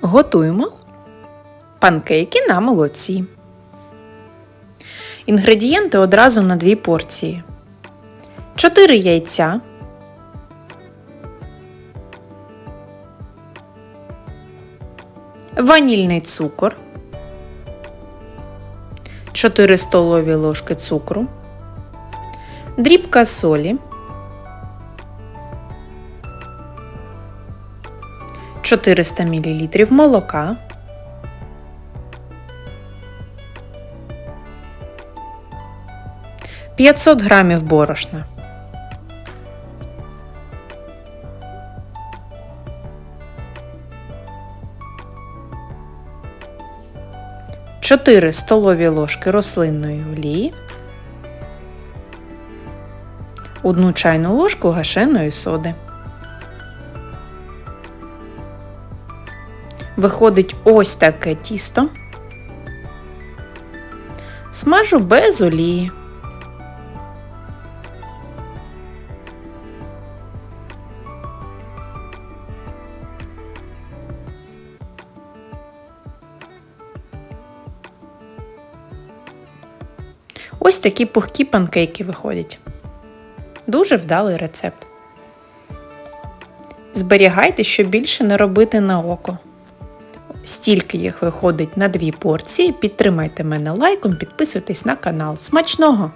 Готуємо панкейки на молоці. Інгредієнти одразу на дві порції. 4 яйця. Ванільний цукор. 4 столові ложки цукру. Дрібка солі. 400 мл молока. П'ятсот грамів борошна. Чотири столові ложки рослинної олії. Одну чайну ложку гашеної соди. Виходить ось таке тісто. Смажу без олії. Ось такі пухкі панкейки виходять. Дуже вдалий рецепт. Зберігайте, щоб більше не робити на око. Стільки їх виходить на дві порції. Підтримайте мене лайком, підписуйтесь на канал. Смачного!